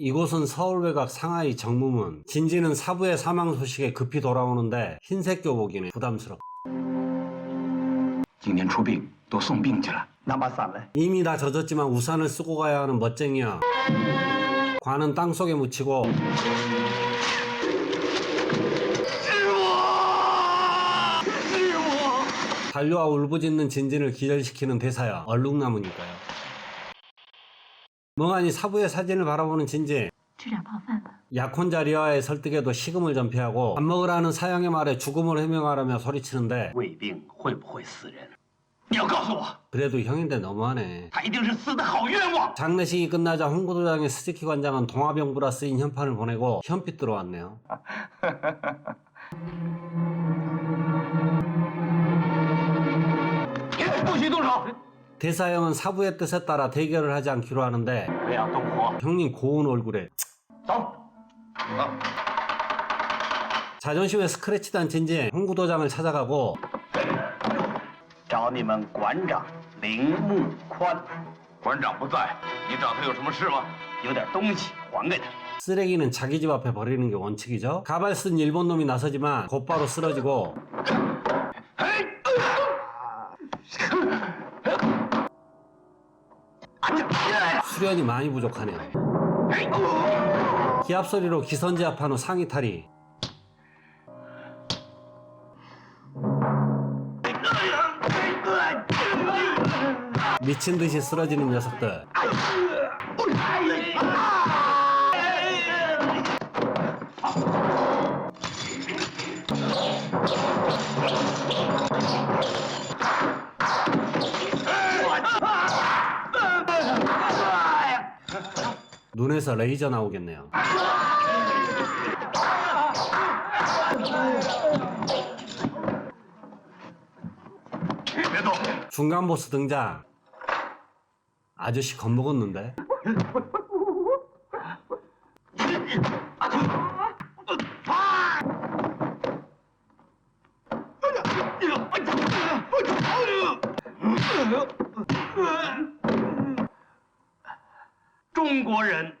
이곳은 서울 외곽 상하이 정무문. 진지는 사부의 사망 소식에 급히 돌아오는데 흰색 교복이네. 부담스럽. 今天出殡都送殡去了，拿把伞来。 이미 다 젖었지만 우산을 쓰고 가야 하는 멋쟁이야. 관은 땅속에 묻히고 반려와 울부짖는 진진을 기절시키는 대사야. 얼룩나무니까요. 멍하니 사부의 사진을 바라보는 진진. 吃点泡饭吧。 약혼자 리아의 설득에도 식음을 전폐하고 밥 먹으라는 사양의 말에 죽음을 해명하라며 소리치는데 胃病会不会死人？你要告诉我， 그래도 형인데 너무하네. 他一定是死的好冤枉。 장례식이 끝나자 홍구도장의 스즈키 관장은 동화병부라 쓰인 현판을 보내고 현빛 들어왔네요. 不许动手！ 대사형은 사부의 뜻에 따라 대결을 하지 않기로 하는데 不要动火， 형님 고운 얼굴에 走。 자존심에 스크래치단 진진 홍구도장을 찾아가고 找你们馆长铃木宽，馆长不在，你找他有什么事吗？有点东西还给他。 쓰레기는 자기 집 앞에 버리는 게 원칙이죠. 가발 쓴 일본 놈이 나서지만 곧바로 쓰러지고 수련이 많이 부족하네요. 기합 소리로 기선 제압한 후 상의 탈이 미친 듯이 쓰러지는 녀석들. 눈에서 레이저 나오겠네요. 중간 보스 등장. 아저씨 겁먹었는데? 중국인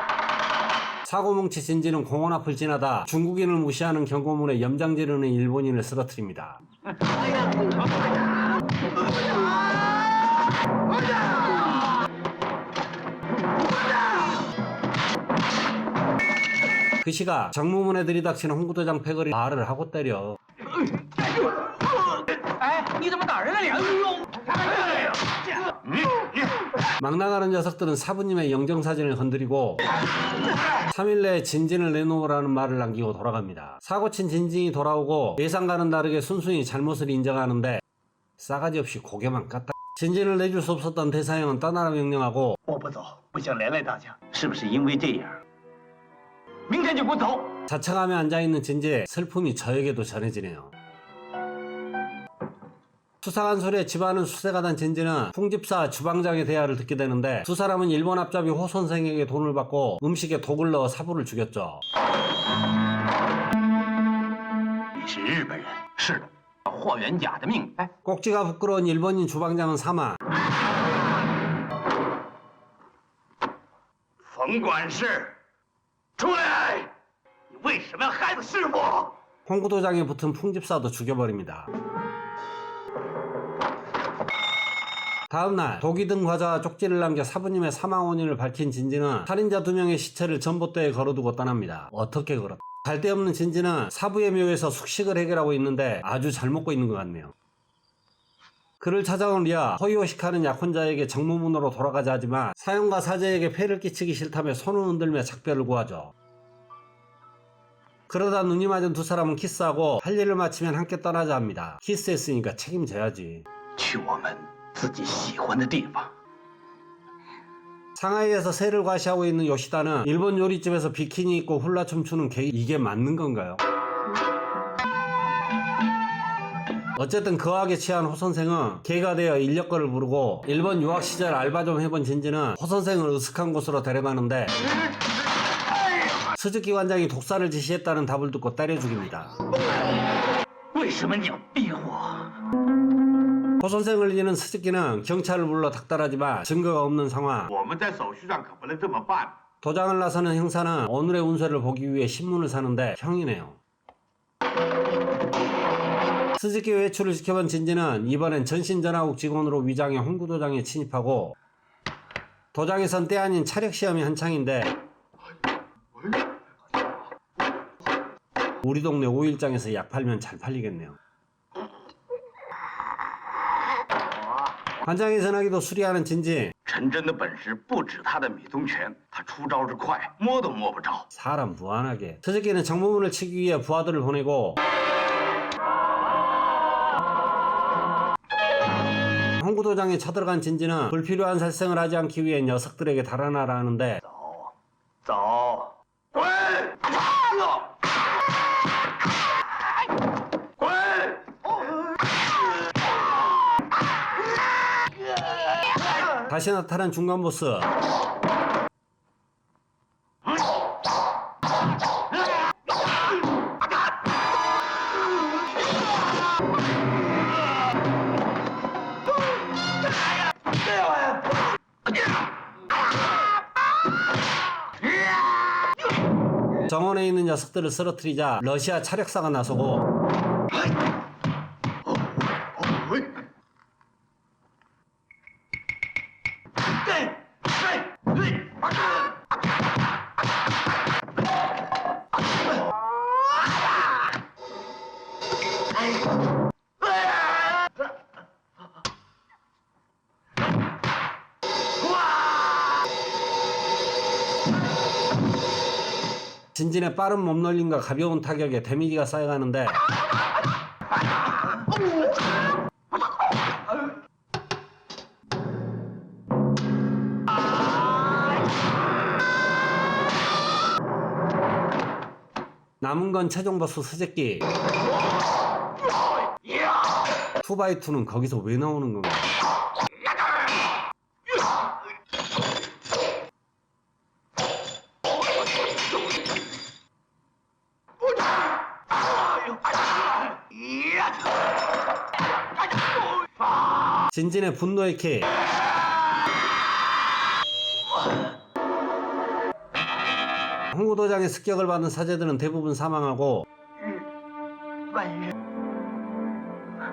사고뭉치 진지는 공원 앞을 지나다 중국인을 무시하는 경고문에 염장 지르는 일본인을 쓰러뜨립니다. 그 시각 정무문에 들이닥치는 홍구도장 패거리 말을 하고 때려 哎，你怎么打人了你？哎呦！哎呀！ 막 나가는 녀석들은 사부님의 영정사진을 건드리고 3일 내에 진진을 내놓으라는 말을 남기고 돌아갑니다. 사고친 진진이 돌아오고 예상과는 다르게 순순히 잘못을 인정하는데 싸가지 없이 고개만 깠다. 진진을 내줄 수 없었던 대사형은 떠나라 명령하고 我不走，不想连累大家，是不是因为这样？明天就给我走！ 자책하며 앉아있는 진지의 슬픔이 저에게도 전해지네요. 수상한 소리에 집안은 수세가 단 진지는 풍집사 주방장의 대화를 듣게 되는데 두 사람은 일본 앞잡이 호 선생에게 돈을 받고 음식에 독을 넣어 사부를 죽였죠. 你是日本人，是的，霍元甲的命。哎， 꼭지가 부끄러운 일본인 주방장은 사망. 冯管事，出来！你为什么要害死师傅？ 홍구도장에 붙은 풍집사도 죽여버립니다. 다음날 독이 든 과자와 쪽지를 남겨 사부님의 사망 원인을 밝힌 진지는 살인자 두 명의 시체를 전봇대에 걸어두고 떠납니다. 어떻게 걸었? 갈데없는 진지는 사부의 묘에서 숙식을 해결하고 있는데 아주 잘 먹고 있는 것 같네요. 그를 찾아온 리아, 허이오시카는 약혼자에게 정무문으로 돌아가자 하지만 사형과 사제에게 폐를 끼치기 싫다며 손을 흔들며 작별을 구하죠. 그러다 눈이 맞은 두 사람은 키스하고 할 일을 마치면 함께 떠나자 합니다. 키스했으니까 책임져야지. 去我们自己喜欢的地方。 상하이에서 새를 과시하고 있는 요시다는 일본 요리집에서 비키니 입고 훌라 춤추는 게 이게 맞는 건가요? 어쨌든 거하게 취한 호 선생은 개가 되어 인력거를 부르고 일본 유학 시절 알바 좀 해본 진지는 호 선생을 으슥한 곳으로 데려가는데 스즈키 관장이 독사를 지시했다는 답을 듣고 때려 죽입니다. 为什么你要逼我？ 호 선생을 이기는 스즈키는 경찰을 불러 닥달하지만 증거가 없는 상황. 我们在手续上可不能这么办。 도장을 나서는 형사는 오늘의 운세를 보기 위해 신문을 사는데 형이네요. 스즈키 외출을 지켜본 진지는 이번엔 전신전화국 직원으로 위장해 홍구 도장에 침입하고 도장에선 때 아닌 차력 시험이 한창인데 우리 동네 오일장에서 약 팔면 잘 팔리겠네요. 관장의 전화기도 수리하는 진지 陈真的本事不止他的米宗拳，他出招之快，摸都摸不着。 사람 무한하게 스즈키는 정보문을 치기 위해 부하들을 보내고 홍구도장에 쳐들어간 진지는 불필요한 살생을 하지 않기 위해 녀석들에게 달아나라 하는데 走，滚！ 다시 나타난 중간 보스. 정원에 있는 녀석들을 쓰러뜨리자 러시아 차력사가 나서고 진진의 빠른 몸놀림과 가벼운 타격에 데미지가 쌓여가는데 남은 건 최종 보스 스제끼 투바이투는 거기서 왜 나오는 건가? 진진의 분노의 킥 홍구도장의 습격을 받은 사제들은 대부분 사망하고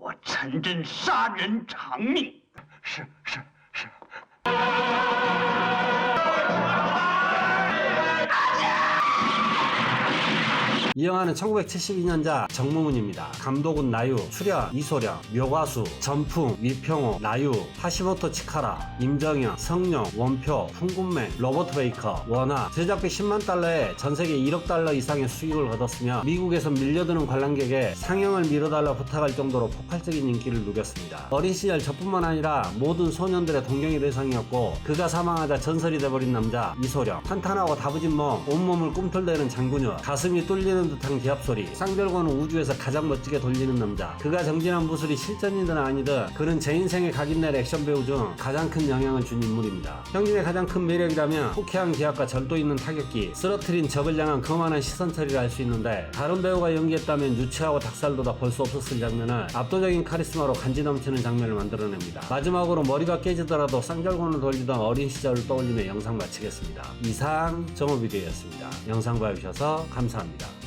我陈真杀人偿命。是是 이 영화는 1972년작 정무문입니다. 감독은 나유, 출연 이소령, 묘가수, 전풍, 위평호, 나유, 하시모토 치카라, 임정현, 성룡, 원표, 풍군맹, 로버트 베이커, 원화 제작비 10만 달러에 전세계 1억 달러 이상의 수익을 거뒀으며 미국에서 밀려드는 관람객에 상영을 미뤄달라 부탁할 정도로 폭발적인 인기를 누렸습니다. 어린 시절 저뿐만 아니라 모든 소년들의 동경의 대상이었고 그가 사망하자 전설이 돼버린 남자 이소령 탄탄하고 다부진 몸 온몸을 꿈틀대는 장군여 가슴이 뚫리는 듯한 기합소리. 쌍절곤은 우주에서 가장 멋지게 돌리는 남자. 그가 정진한 무술이 실전이든 아니든 그는 제 인생의 각인날 액션 배우 중 가장 큰 영향을 준 인물입니다. 형님의 가장 큰 매력이라면 호쾌한 기합과 절도 있는 타격기 쓰러트린 적을 향한 거만한 시선 처리를 할 수 있는데 다른 배우가 연기했다면 유치하고 닭살도다 볼 수 없었을 장면을 압도적인 카리스마로 간지 넘치는 장면을 만들어냅니다. 마지막으로 머리가 깨지더라도 쌍절곤을 돌리던 어린 시절을 떠올리며 영상 마치겠습니다. 이상 정오비디오였습니다. 영상 봐주셔서 감사합니다